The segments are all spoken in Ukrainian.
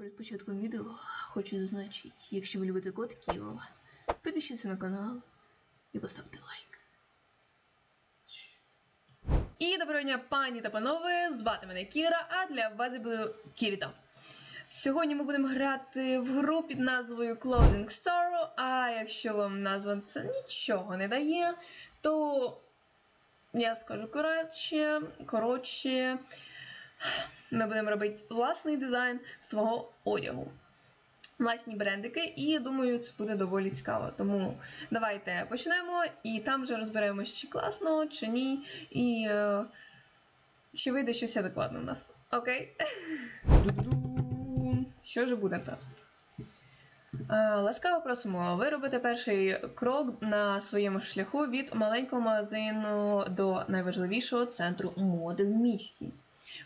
Перед початком відео хочу зазначити, якщо ви любите котиків, підпишіться на канал і поставте лайк. І доброго дня, пані та панове! Звати мене Кіра, а для вас я буду Кіріта. Сьогодні ми будемо грати в гру під назвою Closing Sorrow, а якщо вам назва це нічого не дає, то я скажу коротше, коротше, ми будемо робити власний дизайн свого одягу. Власні брендики, і думаю, це буде доволі цікаво. Тому давайте почнемо і там вже розберемося, чи класно, чи ні, і е, чи вийде щось адекватне у нас. Окей? Що ж буде так? Е, Ласкаво просимо виробити перший крок на своєму шляху від маленького магазину до найважливішого центру моди в місті.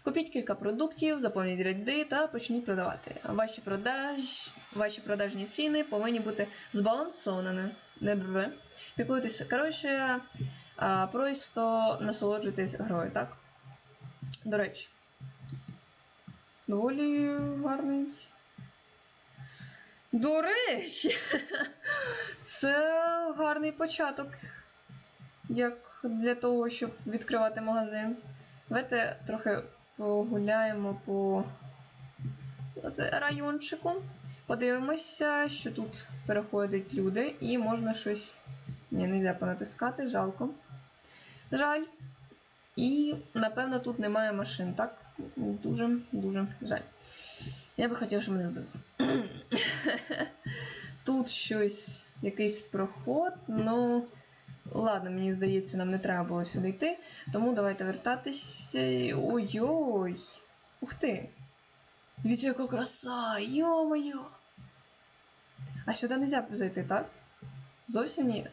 Купіть кілька продуктів, заповніть ряди та почніть продавати. Ваші, продаж... Ваші продажні ціни повинні бути збалансованими. Не дбе. Піклуйтеся. Коротше, просто насолоджуйтесь грою, так? До речі. Доволі гарний. До речі, це гарний початок, як для того, щоб відкривати магазин. Давайте трохи погуляємо по райончику. Подивимося, що тут переходять люди, і можна щось. Ні, не можна понатискати, жалко. Жаль. І, напевно, тут немає машин, так? Дуже-дуже жаль. Я би хотів, щоб мене збили. Тут щось, якийсь проход, ну. Ладно, мені здається, нам не треба було сюди йти. Тому давайте вертатися. Ой-ой! Ух ти! Дивіться, яка краса! Йо-моє! А сюди не можна зайти, так? Зовсім ні.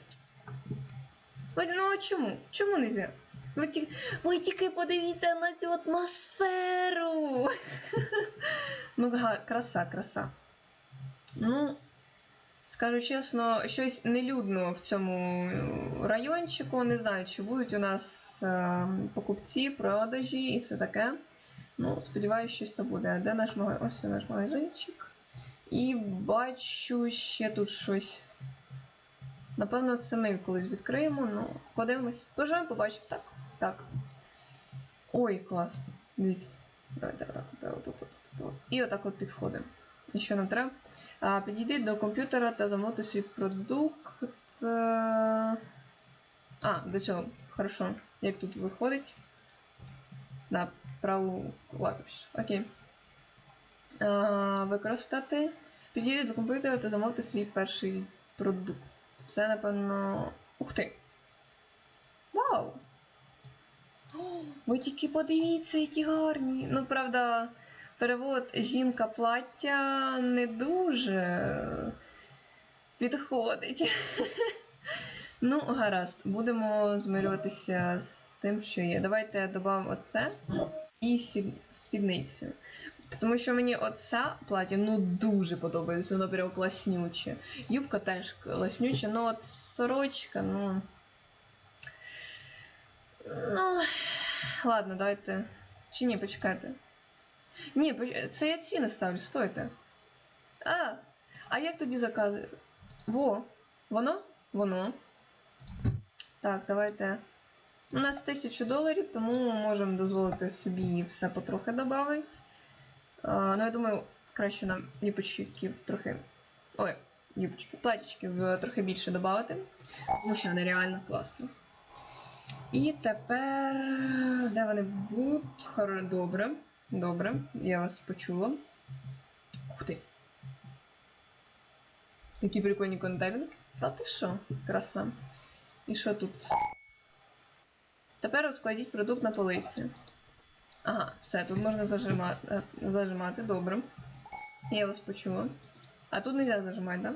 Ну а чому? Чому не можна? Ви, ті... Ви тільки подивіться на цю атмосферу. ну, краса, краса. Ну, скажу чесно, щось нелюдно в цьому райончику. Не знаю, чи будуть у нас е, покупці, продажі і все таке. Ну, сподіваюся, щось то буде. Де наш магазин? Ось наш магазинчик. І бачу ще тут щось. Напевно, це ми колись відкриємо, ну, подивимось. Поживемо, побачимо. Так, так. Ой, клас. Дивіться. Давайте отак от, от, от, от, от. І отак от підходимо. І що нам треба? Підійди до комп'ютера та замовити свій продукт. е, А, до цього. Хорошо. Як тут виходить? На праву клавішу. Окей. А, Використати. Підійди до комп'ютера та замовити свій перший продукт. Це, напевно. Ух ти! Вау! О, ви тільки подивіться, які гарні. Ну, правда, перевод жінка плаття не дуже підходить. Ну, гаразд, будемо змирюватися з тим, що є. Давайте додамо оце і спідницю. Тому що мені оця плаття ну дуже подобається, воно прям класнюче. Юбка теж класнюча, ну от сорочка, ну. Ну. Ладно, давайте. Чи ні, почекайте. Ні, це я ціни ставлю, стойте. А, а як тоді закази? Во, воно? Воно. Так, давайте. У нас 1000 доларів, тому ми можемо дозволити собі все потрохи додати. Ну, я думаю, краще нам юбочків трохи. Ой, юбочки, платічків е, трохи більше додати, тому що вони реально класні. І тепер. Де вони будуть? Добре. Добре, я вас почула. Ух ти. Які прикольні контейнерки. Та ти що? Краса. І що тут? Тепер розкладіть продукт на полиці. Ага, все, тут можна зажимати. е, зажимати. Добре. Я вас почула. А тут не можна зажимати, так?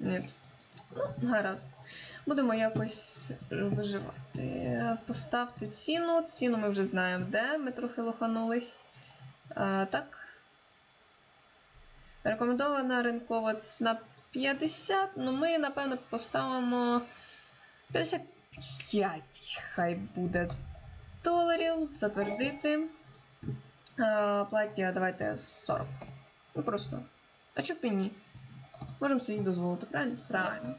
Да? Ні. Ну, гаразд. Будемо якось виживати. Поставте ціну. Ціну ми вже знаємо, де. Ми трохи лоханулись. А, так. Рекомендована ринкова ціна 50. Ну, ми, напевно, поставимо 55. Хай буде доларів. Затвердити. А, плаття давайте 40. Ну просто. А чого б і ні? Можемо собі дозволити, правильно? Правильно.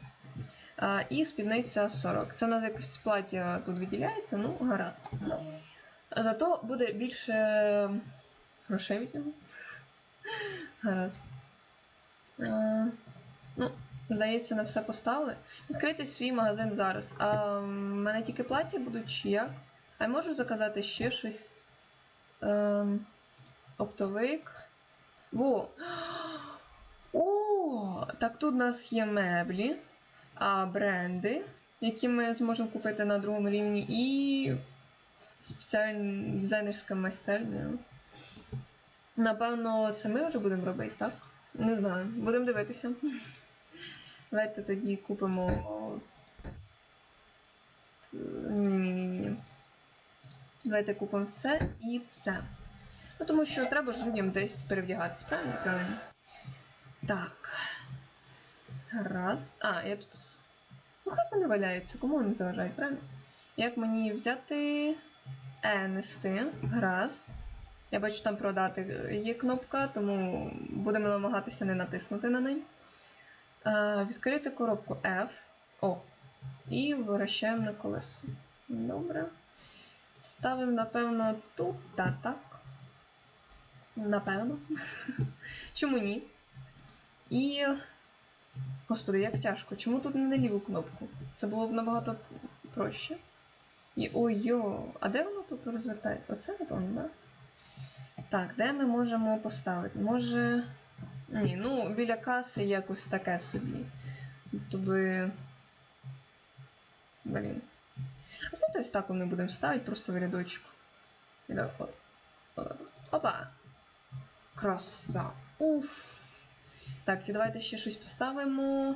І спідниця 40. Це у нас якось плаття тут виділяється, ну, гаразд. Зато буде більше грошей від нього. Гаразд. Ну, здається, на все поставили. Відкрити свій магазин зараз. А в мене тільки плаття будуть чи як? А я можу заказати ще щось. Ем, оптовик. Во! О! Так тут у нас є меблі, бренди, які ми зможемо купити на другому рівні, і спеціальна дизайнерська майстерня. Напевно, це ми вже будемо робити, так? Не знаю. Будемо дивитися. Давайте тоді купимо. Ні-ні-ні. Давайте купимо це і це. Ну, тому що треба ж людям десь перевдягатись, правильно? Правильно. Так. Раз. А, я тут. Ну, хай вони валяються, кому вони заважають, правильно? Як мені взяти. Е, нести. Я бачу, там продати є кнопка, тому будемо намагатися не натиснути на неї. Е, відкрити коробку F. О. І вращаємо на колесо. Добре. Ставимо, напевно, тут, та так. Напевно. Чому ні? І. Господи, як тяжко. Чому тут не на ліву кнопку? Це було б набагато проще. І ой-йо, а де воно тут розвертає? Оце, напевно, так? Так, де ми можемо поставити? Може. Ні, ну біля каси якось таке собі. Тобі. Блін. А давайте ось так ми будемо ставити просто в рядочку. Опа! Краса! Уф! Так, давайте ще щось поставимо.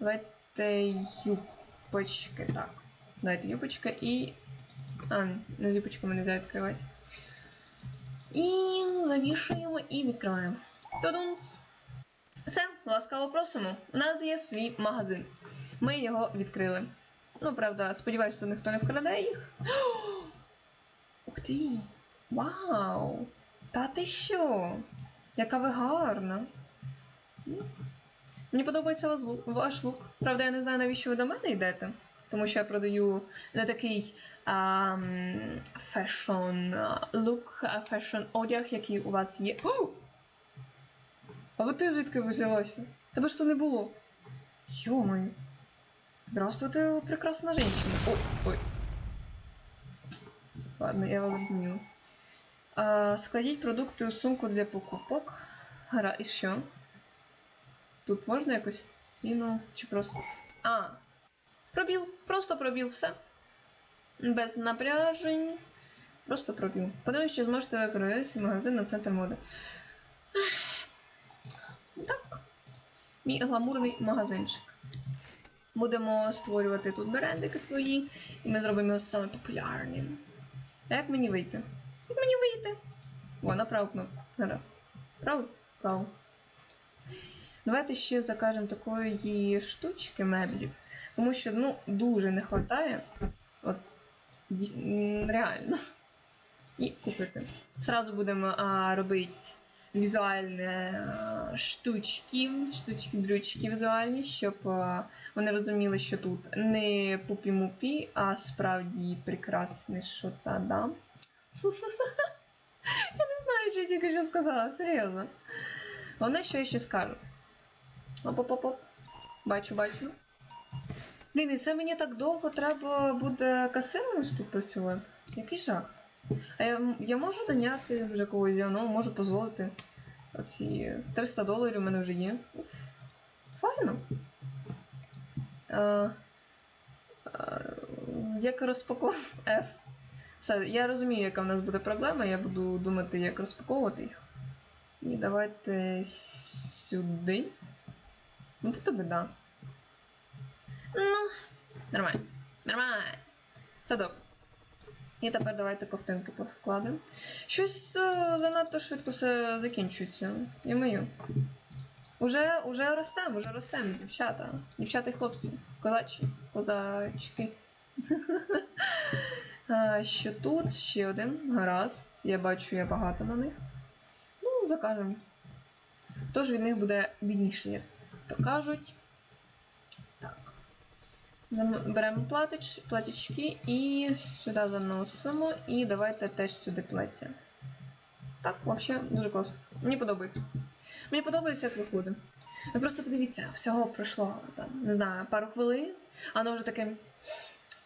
Давайте юпочки. Так. Давайте юпочки і. А, ну з юпочками не можна відкривати. І завішуємо і відкриваємо. Тудунц! Все, ласкаво просимо. У нас є свій магазин. Ми його відкрили. Ну, правда, сподіваюся, що ніхто не вкраде їх. Ух ти! Вау! Та ти що? Яка ви гарна! Мені подобається ваш лук. Правда, я не знаю, навіщо ви до мене йдете. Тому що я продаю не такий фешон лук, а фешон одяг, який у вас є. О! А от ти звідки взялася? Тебе ж то не було. Йомаю. Здравствуйте, прекрасна женщина. Ой, ой. Ладно, я вас зрозуміла. Складіть продукти у сумку для покупок. Гара, і що? Тут можна якось ціну чи просто. А. Пробіл. Просто пробіл все. Без напряжень. Просто пробіл. Подивимось, чи зможете перевести магазин на центр моди. Так. Мій гламурний магазинчик. Будемо створювати тут брендики свої, і ми зробимо його саме популярним. А як мені вийти? Як мені вийти? О, на праву кнопку. Зараз. Праву? Праву. Давайте ще закажемо такої штучки меблів. Тому що ну, дуже не вистачає. От реально. І купити. Сразу будемо а, робити візуальні штучки, штучки-дрючки візуальні, щоб а, вони розуміли, що тут не пупі-мупі, а справді прекрасне що та да. Я не знаю, що я тільки що сказала, серйозно. Головне, що я ще скажу. Оп-оп-оп. Бачу, бачу. Блін, і це мені так довго треба буде касиром тут працювати. Який жах. А я, я можу наняти вже когось, я ну, можу дозволити. Оці 300 доларів у мене вже є. Уф. Файно. А, а, як розпаковувати F. Все, я розумію, яка в нас буде проблема, я буду думати, як розпаковувати їх. І давайте сюди. Ну, будто би да. Ну, нормально. Нормально. Садок. І тепер давайте ковтинки покладемо. Щось е, занадто швидко все закінчується. І мою. Уже, уже ростемо, уже ростемо, дівчата. Дівчата і хлопці. Козачі, козачки. Що тут ще один. Гаразд. Я бачу, я багато на них. Ну, закажемо. Хто ж від них буде бідніший, то кажуть. Так. Беремо платич, платічки і сюди заносимо. І давайте теж сюди плаття. Так, взагалі дуже класно. Мені подобається. Мені подобається, як виходить. Ви просто подивіться, всього пройшло там, не знаю, пару хвилин, а воно вже таке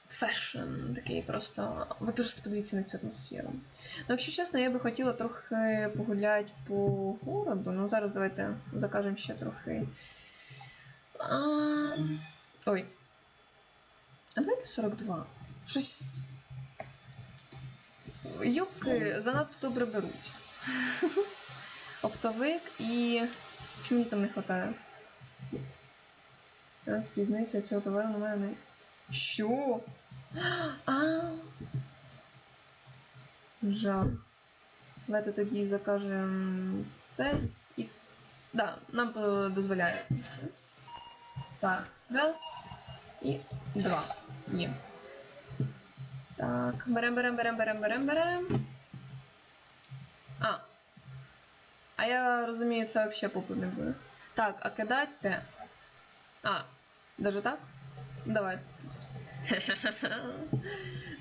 фешн, такий просто. Ви просто подивіться на цю атмосферу. Ну, якщо чесно, я би хотіла трохи погуляти по городу. Ну, зараз давайте закажемо ще трохи. А... Ой. А давайте 42. Щось. Юбки занадто добре беруть. Оптовик і. Що мені там не вистачає? Я спізнився цього товару немає не. Що? А. Жах. Давайте тоді закажемо це і ц... Да, нам е, дозволяє. Так, раз і два. Є. Так, берем, берем, берем, берем, берем, берем. А. А я розумію, це взагалі попу не буде. Так, а кидать те. А, даже так? Давай.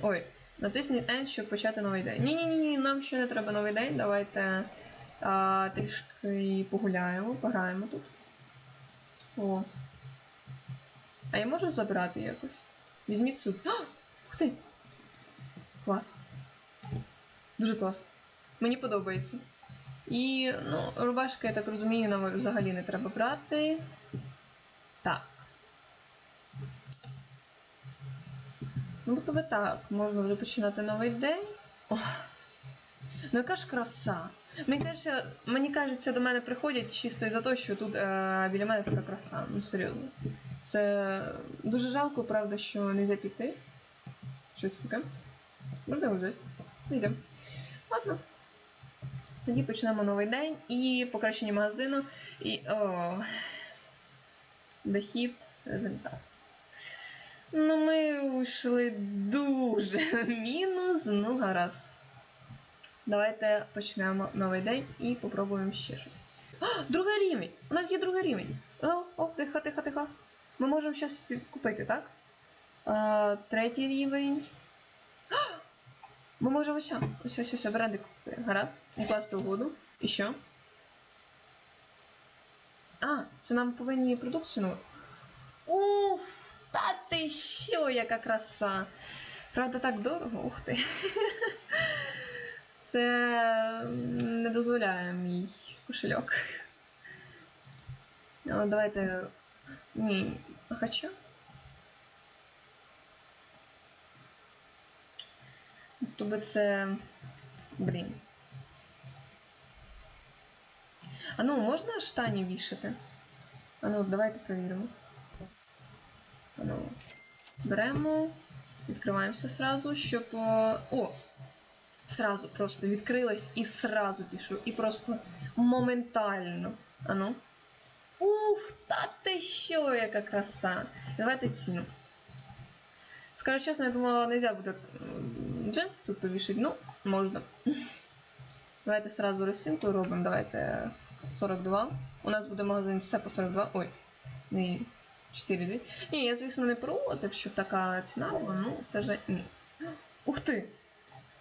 Ой, натисніть N, щоб почати новий день. Ні-ні-ні, нам ще не треба новий день. Давайте а, трішки погуляємо, пограємо тут. О. А я можу забрати якось? Візьміть суд. А! Ух ти! Клас. Дуже класно. Мені подобається. І, ну, рубашки, я так розумію, нам взагалі не треба брати. Так. Ну, то ви так, можна вже починати новий день. Ох. Ну, яка ж краса. Мені кажеться, мені кажеться, до мене приходять чисто із-за того, що тут е, біля мене така краса. Ну, серйозно. Це дуже жалко, правда, що не можна піти. Що це таке? Можна його взяти? Йдемо. Ладно. Тоді почнемо новий день і покращення магазину. І. О, дохід результат. Ну, ми йшли дуже мінус, ну гаразд. Давайте почнемо новий день і попробуємо ще щось. О, другий рівень! У нас є другий рівень. О, о, тихо, тихо, тихо. Ми можемо щось купити, так? А, третій рівень. Ми можемо ось, ось, ось, ось, бренди купити. Гаразд. Укласти угоду. І що? А, це нам повинні продукцію. Уф, та ти що, яка краса. Правда, так дорого, ух ти. Це не дозволяє мій кошельок. Давайте. Ні. а Хоча. Тобто це. Блін. А ну, можна штані вішати? А ну, давайте перевіримо. А ну, беремо, відкриваємося сразу, щоб. е, О! Сразу просто відкрилась і сразу пішу. І просто моментально. А ну. Ух, та ти що, яка краса! Давайте ціну. Скажу чесно, я думала, нельзя буде джинси тут повішати. Ну, можна. Давайте сразу розцінку робимо. Давайте 42. У нас буде магазин все по 42. Ой, не 4 дві. Ні, я, звісно, не проти, щоб така ціна була, ну, все ж ні. Ух ти!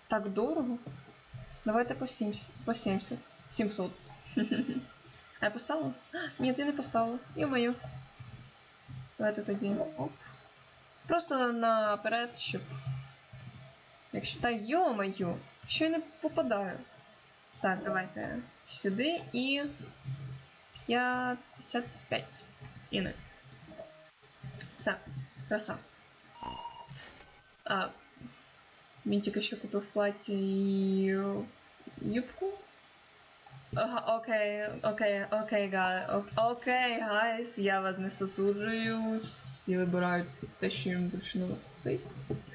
Так дорого. Давайте по 70. По 70. 700. А я поставила? Ні, ти не поставила. Мою. Давайте тоді. Оп. Просто наперед, щоб. Якщо. Та йо-маю! Що я не попадаю? Так, давайте сюди і. 55. І не. Все, краса. А, він тільки що купив плаття і юбку. Ага, окей, окей, окей, га, окей, гайс, я вас не засуджую. Всі вибирають те, що їм зручно носить.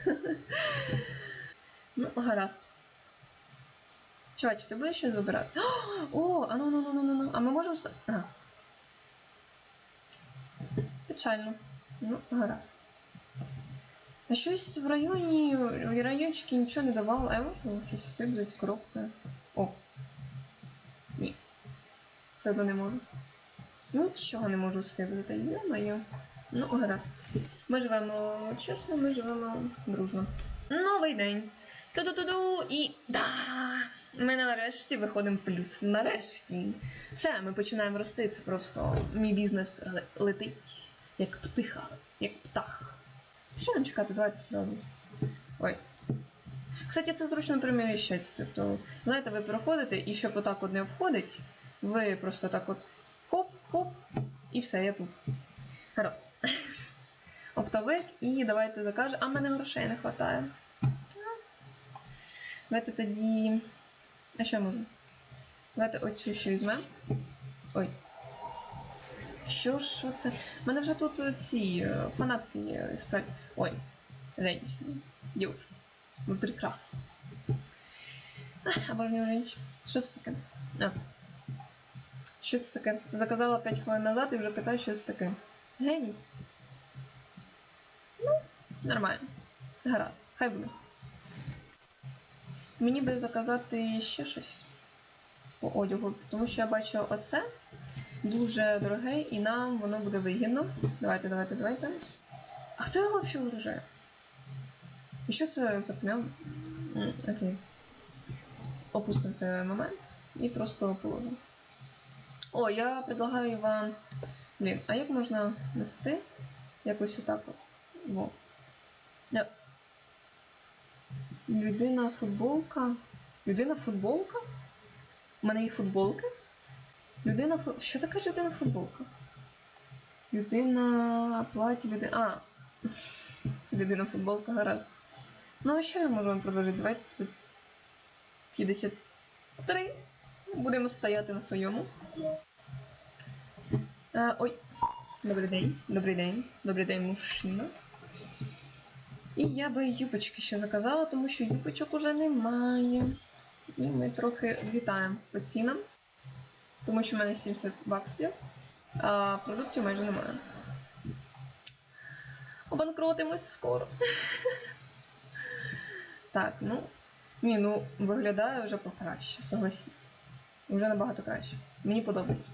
ну, гаразд. Чувачі, ти будеш щось вибирати? О, а ну ну ну ну ну ну. А ми можемо. с- А. Печально. Ну, гаразд. А щось в районі, в райончики нічого не давало, а я можу щось стиблять коробки. О. Все одно не можу. Нічого не можу стибзати, йо-моє. Ну, гаразд. Ми живемо чесно, ми живемо дружно. Новий день. Ту-ду-ду-ду і да! Ми нарешті виходимо плюс. Нарешті. Все, ми починаємо рости. Це просто мій бізнес летить, як птиха, як птах. Що нам чекати? Давайте сразу. Ой. Кстати, це зручно приміщається. Тобто, знаєте, ви проходите і щоб отак от не обходить, ви просто так от хоп-хоп, і все, я тут. Гаразд. Оптовик, і давайте закажемо. А мене грошей не вистачає. Давайте тоді. А що я можу? Давайте оцю ще візьмемо. Ой. Що ж що це? У мене вже тут ці е, фанатки є справді. Ой, женщина. Дівчина. Ну, прекрасно. Обожнюю женщин. Що це таке? А. Що це таке? Заказала 5 хвилин назад і вже питаю, що це таке. Геній. Ну, нормально. Гаразд. Хай буде. Мені би заказати ще щось по одягу, тому що я бачу оце дуже дороге, і нам воно буде вигідно. Давайте, давайте, давайте. А хто його взагалі вигружає? І що це за плям? Окей. Опустимо цей момент і просто положимо. О, я предлагаю вам. Блін, а як можна нести? Якось отак от. Во. Я... Людина футболка. Людина футболка? У мене є футболки? Людина фу... Що таке людина футболка? Людина платі, людина. А! Це людина футболка, гаразд. Ну, а що я можу вам предложити? Давайте це 53. Будемо стояти на своєму. Е, ой. Добрий день. Добрий день. Добрий день, мужчина. І я би юбочки ще заказала, тому що юбочок уже немає. І ми трохи вітаємо по цінам, тому що в мене 70 баксів, а продуктів майже немає. Обанкротимось скоро. Так, ну. Ні, ну виглядає вже покраще, согласіть. Вже набагато краще. Мені подобається.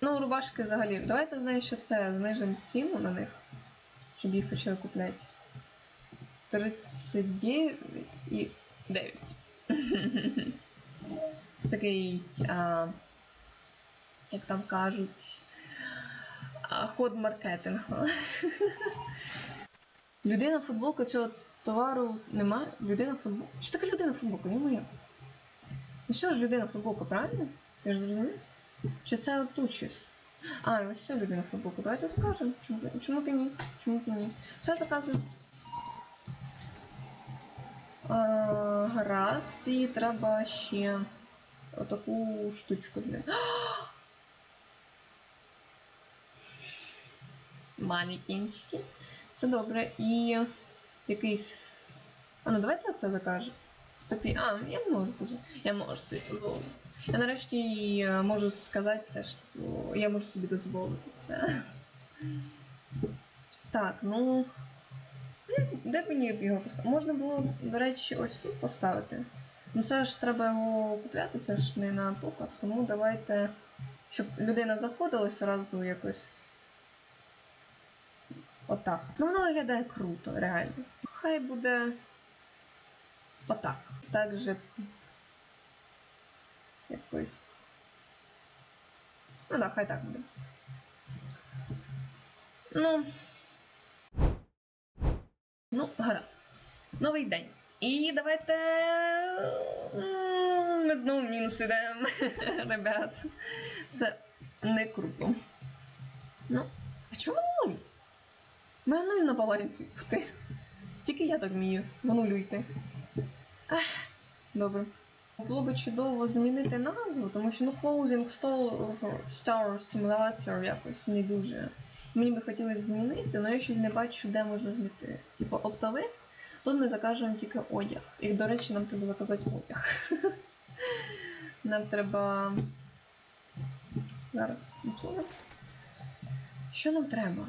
Ну, рубашки взагалі. Давайте знаєш, що це знижимо ціну на них, щоб їх почали купляти. 39 і 9. Це такий, а, як там кажуть, а, ход маркетингу. Людина футболка цього товару немає. Людина футболка. Що таке людина футболка? Не моя. Ну що ж людина футболка, правильно? Я ж зрозумів? Чи це от щось? А, і ось все людина футболка. Давайте закажемо. Чому, чому б і ні? Чому б і ні? Все заказуємо. Гаразд, і треба ще отаку штучку для. Манекенчики. Це добре. І якийсь. А ну давайте це закажемо. Стопі. А, я можу. Я можу. Я нарешті е, можу сказати що я можу собі дозволити це. Так, ну. М, Де б мені його поставити? Можна було, до речі, ось тут поставити. Ну це ж треба його купляти, це ж не на показ, тому давайте. Щоб людина заходила і одразу якось. Отак. Ну воно виглядає круто, реально. Хай буде. Отак. Так же тут. Якось. Ну да, хай так буде. Ну. Ну, гаразд. Новий день. І давайте. Ми знову в мінус ідемо, ребят. Це не круто. Ну, а чому нуль? Мене нуль на балансі. Ух ти. Тільки я так вмію. Вонулюйте. Ах, добре. Було би чудово змінити назву, тому що ну Closing Star, Simulator якось не дуже. Мені би хотілося змінити, але я щось не бачу, де можна змінити. Типу оптових. Тут ми закажемо тільки одяг. І, до речі, нам треба заказати одяг. Нам треба. Зараз. Що нам треба?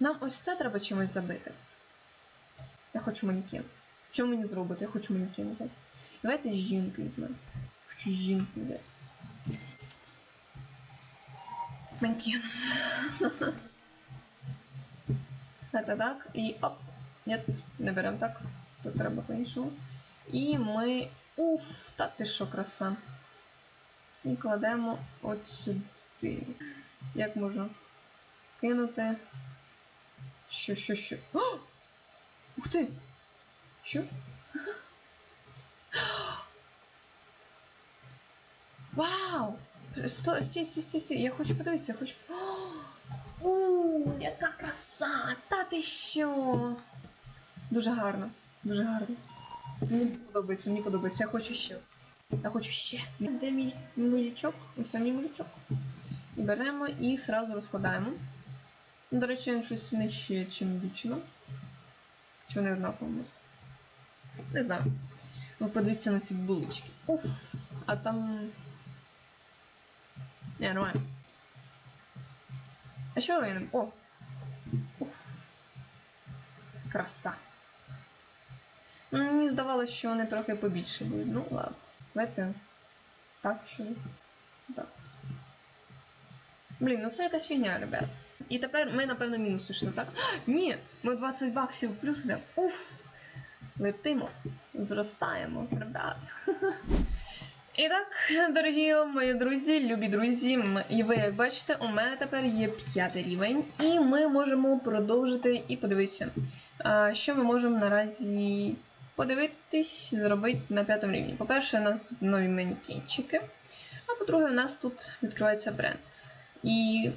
Нам ось це треба чимось забити. Я хочу манекен. Що мені зробити? Я хочу манекен взяти. Давайте жінку візьмемо. Хочу жінку взяти. Манекен. Так, так, так. І оп. Нет, не беремо так. Тут треба по-іншому. І ми. Уф, та ти що краса. І кладемо от сюди. Як можу кинути? Що, що, що? О! Ух ти! Що? Вау! Сто, стій, стій, стій, стій. Я хочу подивитися, я хочу. О! У, яка краса! Та ти що? Дуже гарно, дуже гарно. Мені подобається, мені подобається. Я хочу ще. Я хочу ще. Де мій музичок? Ось мій музичок. І беремо і сразу розкладаємо. До речі, він щось нижче, чим дівчина. Чи вони однаково? Не знаю. Ви подивіться на ці булочки. Уф, а там. Не, нормально. А що він? О! Уф. Краса. Ну, Мені здавалося, що вони трохи побільше будуть. Ну, ладно. Давайте. Так, що. Так. Блін, ну це якась фігня, ребят. І тепер ми, напевно, мінус йшли, так? Ні, ми 20 баксів в плюс йдемо. Уф! Летимо, зростаємо, ребят. І так, дорогі мої друзі, любі друзі, і ви як бачите, у мене тепер є п'ятий рівень, і ми можемо продовжити і подивитися, що ми можемо наразі подивитись, зробити на п'ятому рівні. По-перше, у нас тут нові манекенчики, а по-друге, у нас тут відкривається бренд. І.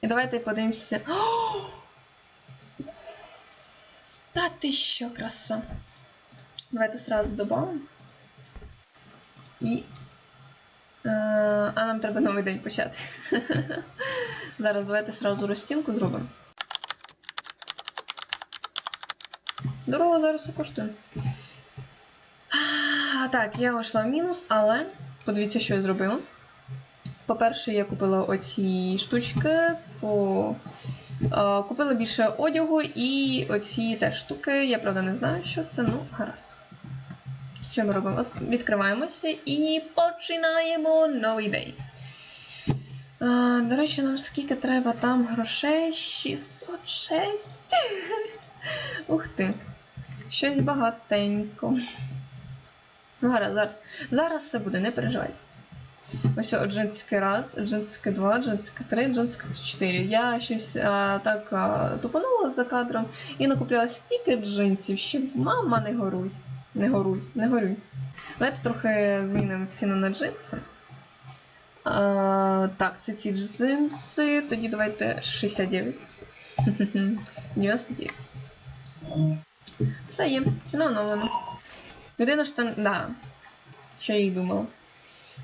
І давайте подивимося. Та ти що, краса. Давайте сразу додамо. І. Е, а нам треба новий день почати. Зараз давайте сразу розстінку зробимо. Дорого зараз все коштує. Так, я вийшла в мінус, але подивіться, що я зробила. По-перше, я купила оці штучки, по... е, купила більше одягу і оці теж штуки. Я правда не знаю, що це, ну, гаразд. Що ми робимо? Відкриваємося і починаємо новий день. До речі, нам скільки треба там грошей? 606. Ух ти. Щось багатенько. Ну, гаразд, зараз, зараз все буде, не переживай. Ось о, джинсики раз, джинсики два, джинсики три, джинсики чотири. Я щось а, так а, тупанула за кадром і накупляла стільки джинсів, що мама не горуй. Не горуй, не горюй. Давайте трохи змінимо ціну на джинси. А, так, це ці джинси. Тоді давайте 69. 99. Все є, ціна оновлена. Єдине, що. Да. Що я і думала.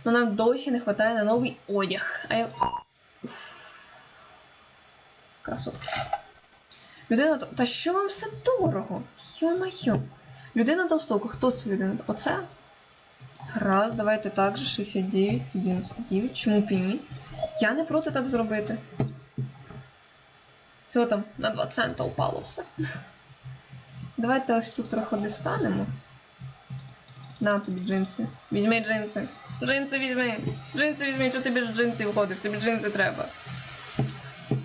Ну нам досі не вистачає на новий одяг. А я. Красотка. Людина. Та що вам все дорого? Йо-майо. Людина толстовка. Хто це людина? Оце? Раз, давайте так же. 69, 99. Чому б і ні? Я не проти так зробити. Всього там на 2 цента упало все. Давайте ось тут трохи достанемо. На тобі джинси. Візьми джинси. Джинси візьми. Джинси візьми, що ти без джинсів ходиш? Тобі джинси треба.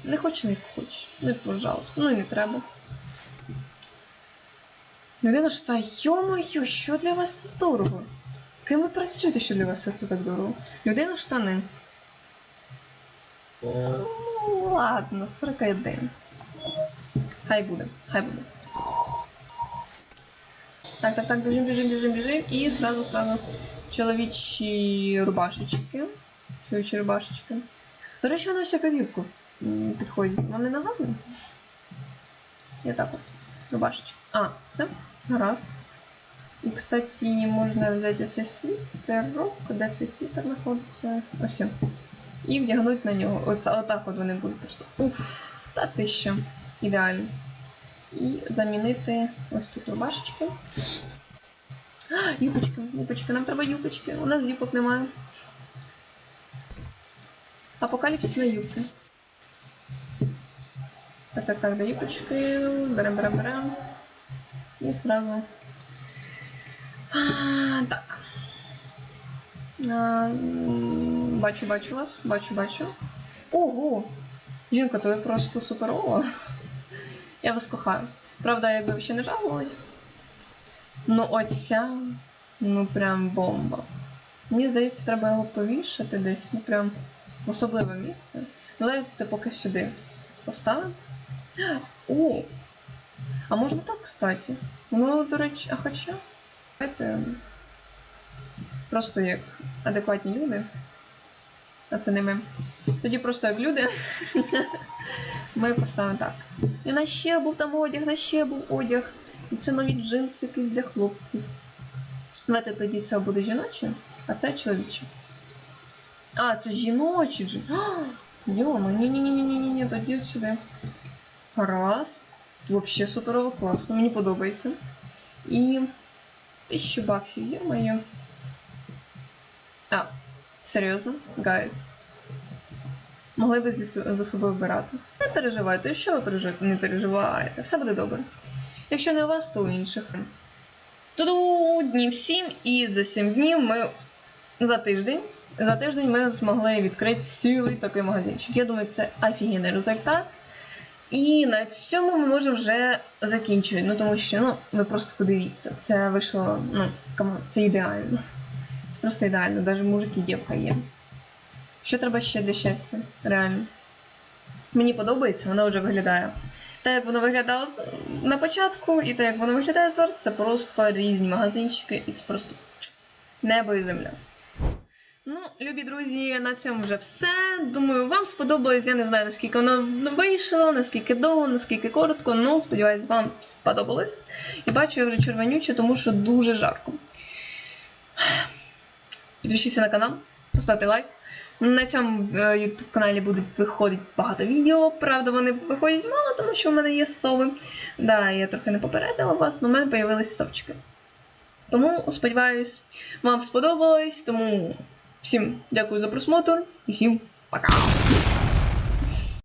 Не хоч не хоч. Ну, пожалуйста. Ну і не треба. Людина ж та йо-моє, що для вас це дорого? Ким ви працюєте, що для вас все це так дорого? Людина штани. Ну, ладно, 41. Хай буде, хай буде. Так, так, так, біжим, біжим, біжим, біжим. І сразу, сразу чоловічі рубашечки. Чоловічі рубашечки. До речі, воно ще під юбку підходить. Вам не нагадує? І так от. Рубашечки. А, все. Гаразд. І, кстати, можна взяти цей світерок. Де цей світер знаходиться? Ось. І вдягнути на нього. Ось отак от вони будуть просто. Уф, та ти що. Ідеально. І замінити ось тут рубашечки. А, юбочки, юбочки, нам треба юбочки. У нас юбок немає. Апокаліпсис на юбки. Так, Так, так, так, даїпочки. Берем, берем, берем. І сразу. А, так. А, бачу, бачу вас. Бачу, бачу. Ого! Жінка, то ви просто суперова. Я вас кохаю. Правда, якби ви ще не жалувались. Ну, оця, ну прям бомба. Мені здається, треба його повішати десь, ну прям в особливе місце. Ну, давайте поки сюди поставимо. О! А можна так, кстати? Ну, до речі, а хоча. Давайте просто як адекватні люди. А це не ми. Тоді просто як люди. Ми поставимо так. І на ще був там одяг, на ще був одяг. І це нові джинсики для хлопців. Давайте тоді це буде жіноче, а це чоловіче. А, це жіночі джин. Йома, ні-ні-ні-ні-ні, тоді от сюди. Гаразд. Вообще суперово класно, мені подобається. І. Тисячу баксів, є моє. А, серйозно, гайс. Могли би за собою вбирати. Не переживайте, що ви переживаєте? Не переживайте, все буде добре. Якщо не у вас, то у інших. Туду днів 7, і за 7 днів ми за тиждень. За тиждень ми змогли відкрити цілий такий магазинчик. Я думаю, це офігенний результат. І на цьому ми можемо вже закінчувати. Ну тому що ну, ви просто подивіться, це вийшло. Ну, камон, це ідеально. Це просто ідеально, навіть мужик і дівка є. Що треба ще для щастя? Реально. Мені подобається, воно вже виглядає. Те, як воно виглядало на початку, і те, як воно виглядає зараз, це просто різні магазинчики, і це просто небо і земля. Ну, любі друзі, на цьому вже все. Думаю, вам сподобалось. Я не знаю, наскільки воно вийшло, наскільки довго, наскільки коротко. Ну, сподіваюсь, вам сподобалось. І бачу, я вже червонюча, тому що дуже жарко. Підпишіться на канал, поставте лайк. На цьому е, YouTube каналі будуть виходити багато відео. Правда, вони виходять мало, тому що в мене є сови. Да, я трохи не попередила вас, але в мене з'явилися совчики. Тому сподіваюсь, вам сподобалось. Тому всім дякую за просмотр і всім пока!